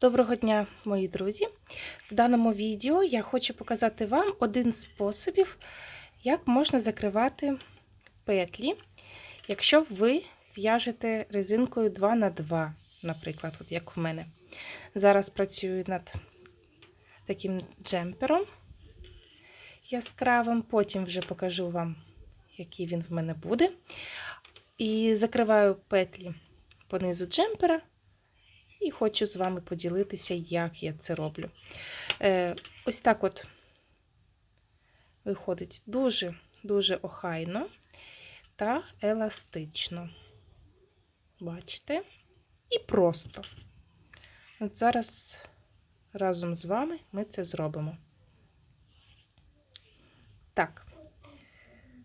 Доброго дня, мої друзі! В даному відео я хочу показати вам один з способів, як можна закривати петлі, якщо ви в'яжете резинкою 2х2, наприклад, от як в мене. Зараз працюю над таким джемпером яскравим, потім вже покажу вам, який він в мене буде. І закриваю петлі по низу джемпера. І хочу з вами поділитися, як я це роблю. Е, Ось так от виходить дуже-дуже охайно та еластично. Бачите? І просто. От зараз разом з вами ми це зробимо. Так.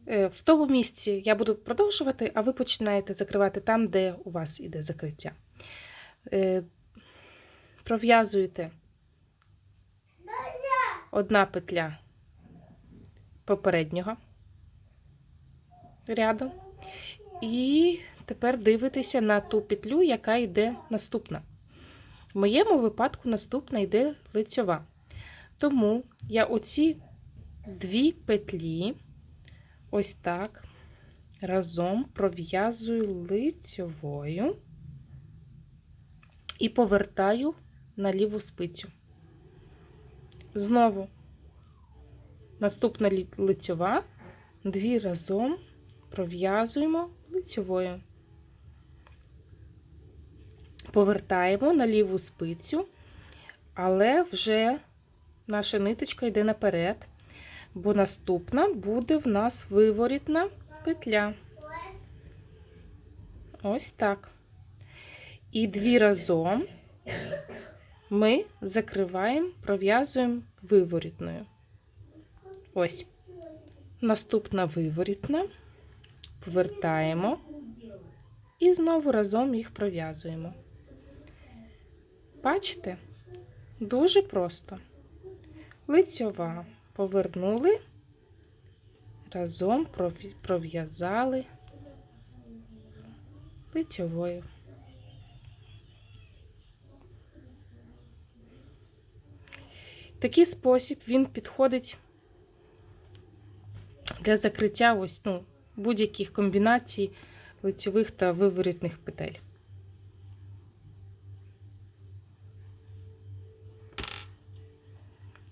Е, В тому місці я буду продовжувати, а ви починаєте закривати там, де у вас іде закриття. Е, пров'язуєте одна петля попереднього ряду, і тепер дивитеся на ту петлю, яка йде наступна. В моєму випадку наступна йде лицьова. Тому я оці дві петлі ось так разом пров'язую лицьовою і повертаю на ліву спицю. Знову наступна лицьова, дві разом пров'язуємо лицьовою. Повертаємо на ліву спицю, але вже наша ниточка йде наперед, бо наступна буде в нас виворітна петля. Ось так. І дві разом ми закриваємо, пров'язуємо виворітною. Ось. Наступна виворітна, повертаємо і знову разом їх пров'язуємо. Бачите? Дуже просто. Лицьова повернули, разом пров'язали лицьовою. Такий спосіб він підходить для закриття ось, ну, будь-яких комбінацій лицьових та виворітних петель.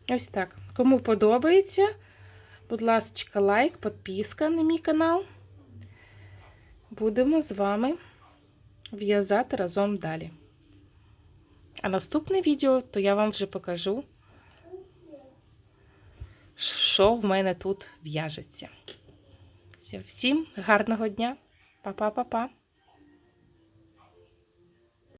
Ось так. Кому подобається, будь ласка, лайк, підписка на мій канал. Будемо з вами в'язати разом далі. А наступне відео, то я вам вже покажу, що в мене тут в'яжеться. Всім гарного дня. Па-па-па-па.